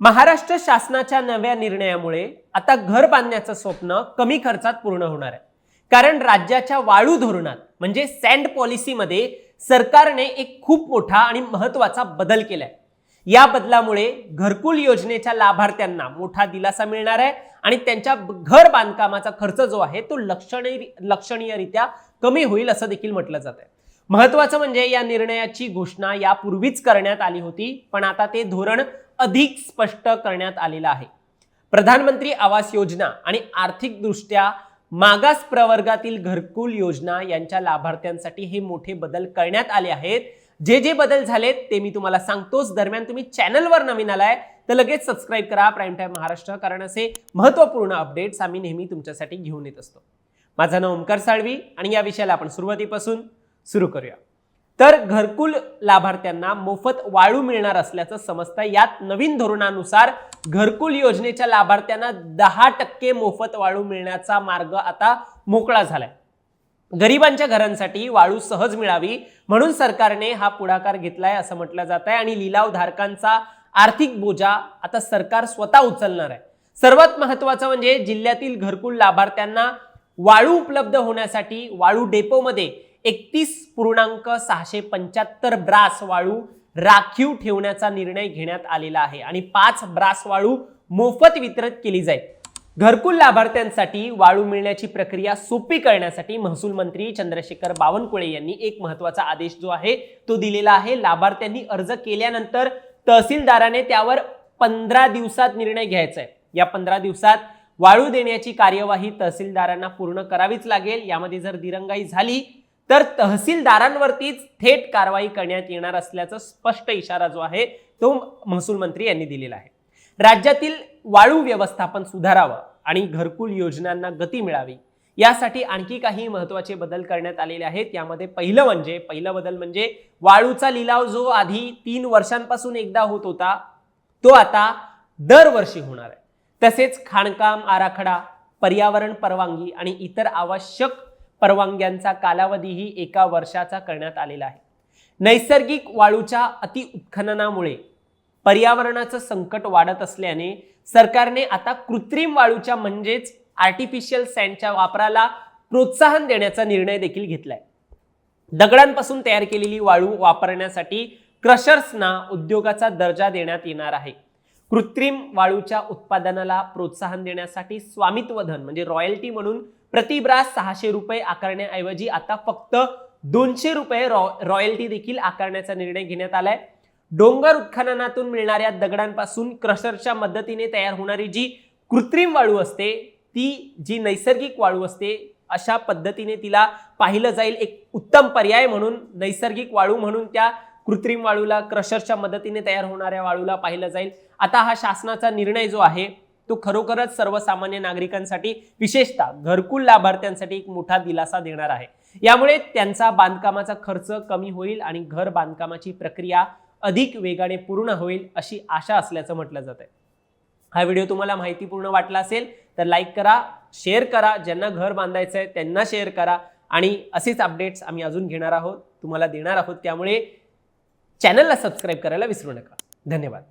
महाराष्ट्र शासनाच्या नव्या निर्णयामुळे आता घर बांधण्याचं स्वप्न कमी खर्चात पूर्ण होणार आहे. कारण राज्याच्या वाळू धोरणात म्हणजे सँड पॉलिसीमध्ये सरकारने एक खूप मोठा आणि महत्त्वाचा बदल केलाय. या बदलामुळे घरकुल योजनेच्या लाभार्थ्यांना मोठा दिलासा मिळणार आहे आणि त्यांच्या घर बांधकामाचा खर्च जो आहे तो लक्षणीय लक्षणीयरित्या कमी होईल असं देखील म्हटलं जात आहे. महत्वाचं म्हणजे या निर्णयाची घोषणा यापूर्वीच करण्यात आली होती पण आता ते धोरण अधिक स्पष्ट करण्यात आलेलं आहे. प्रधानमंत्री आवास योजना आणि आर्थिकदृष्ट्या मागास प्रवर्गातील घरकुल योजना यांच्या लाभार्थ्यांसाठी हे मोठे बदल करण्यात आले आहेत. जे जे बदल झालेत ते मी तुम्हाला सांगतोच. दरम्यान तुम्ही चॅनलवर नवीन आलाय तर लगेच सबस्क्राईब करा. प्राईम टाईम महाराष्ट्र कारण असे महत्त्वपूर्ण अपडेट्स आम्ही नेहमी तुमच्यासाठी घेऊन येत असतो. माझं नाव ओमकार साळवी आणि या विषयाला आपण सुरुवातीपासून सुरू करूया. तर घरकुल लाभार्थ्यांना मोफत वाळू मिळणार असल्याचं समजतं यात नवीन धोरणानुसार घरकुल योजनेच्या लाभार्थ्यांना दहा टक्के मोफत वाळू मिळण्याचा मार्ग आता मोकळा झालाय. गरिबांच्या घरांसाठी वाळू सहज मिळावी म्हणून सरकारने हा पुढाकार घेतलाय असं म्हटलं जात आहे आणि लिलाव धारकांचा आर्थिक बोजा आता सरकार स्वतः उचलणार आहे. सर्वात महत्वाचं म्हणजे जिल्ह्यातील घरकुल लाभार्थ्यांना वाळू उपलब्ध होण्यासाठी वाळू डेपोमध्ये एकतीस पूर्णांक सहाशे पंच्याहत्तर ब्रास वाळू राखीव ठेवण्याचा निर्णय घेण्यात आलेला आहे. आणि पाच ब्रास वाळू मोफत वितरित केली जाईल. घरकुल लाभार्थ्यांसाठी वाळू मिळण्याची प्रक्रिया सोपी करण्यासाठी महसूल मंत्री चंद्रशेखर बावनकुळे यांनी एक महत्त्वाचा आदेश जो आहे तो दिलेला आहे. लाभार्थ्यांनी अर्ज केल्यानंतर तहसीलदाराने त्यावर पंधरा दिवसात निर्णय घ्यायचा आहे. या पंधरा दिवसात वाळू देण्याची कार्यवाही तहसीलदारांना पूर्ण करावीच लागेल. यामध्ये जर दिरंगाई झाली तर तहसीलदारांवरतीच थेट कारवाई करण्यात येणार असल्याचा स्पष्ट इशारा जो आहे तो महसूल मंत्री यांनी दिलेला आहे. राज्यातील वाळू व्यवस्थापन सुधारावं आणि घरकुल योजनांना गती मिळावी यासाठी आणखी काही महत्त्वाचे बदल करण्यात आलेले आहेत. यामध्ये पहिलं म्हणजे पहिलं बदल म्हणजे वाळूचा लिलाव जो आधी तीन वर्षांपासून एकदा होत होता तो आता दरवर्षी होणार आहे. तसेच खाणकाम आराखडा पर्यावरण परवानगी आणि इतर आवश्यक परवानग्यांचा कालावधीही एका वर्षाचा करण्यात आलेला आहे. नैसर्गिक वाळूच्या अति उत्खननामुळे पर्यावरणाचं संकट वाढत असल्याने सरकारने आता कृत्रिम वाळूच्या म्हणजेच आर्टिफिशियल सँडच्या वापराला प्रोत्साहन देण्याचा निर्णय देखील घेतलाय. दगडांपासून तयार केलेली वाळू वापरण्यासाठी क्रशर्सना उद्योगाचा दर्जा देण्यात येणार आहे. कृत्रिम वाळूच्या उत्पादनाला प्रोत्साहन देण्यासाठी स्वामित्व धन म्हणजे रॉयल्टी म्हणून प्रतिब्रास सहाशे रुपये आकारण्याऐवजी आता फक्त दोनशे रुपये रॉ रॉयल्टी देखील आकारण्याचा निर्णय घेण्यात आलाय. डोंगर उत्खननातून मिळणाऱ्या दगडांपासून क्रशरच्या मदतीने तयार होणारी जी कृत्रिम वाळू असते ती जी नैसर्गिक वाळू असते अशा पद्धतीने तिला पाहिलं जाईल एक उत्तम पर्याय म्हणून नैसर्गिक वाळू म्हणून त्या कृत्रिम वाळूला क्रशरच्या मदतीने तयार होणाऱ्या वाळूला पाहिलं जाईल. आता हा शासनाचा निर्णय जो आहे तो खरोखरच सर्वसामान्य नागरिकांसाठी विशेषतः घरकुल लाभार्थ्यांसाठी एक मोठा दिलासा देणार आहे. यामुळे त्यांचा बांधकामाचा खर्च कमी होईल आणि घर बांधकामाची प्रक्रिया अधिक वेगाने पूर्ण होईल अशी आशा असल्याचं म्हटलं जात आहे. हा व्हिडिओ तुम्हाला माहितीपूर्ण वाटला असेल तर लाईक करा शेअर करा ज्यांना घर बांधायचं आहे त्यांना शेअर करा आणि असेच अपडेट्स आम्ही अजून घेणार आहोत. तुम्हाला देणार आहोत त्यामुळे चॅनलला सबस्क्राईब करायला विसरू नका. धन्यवाद.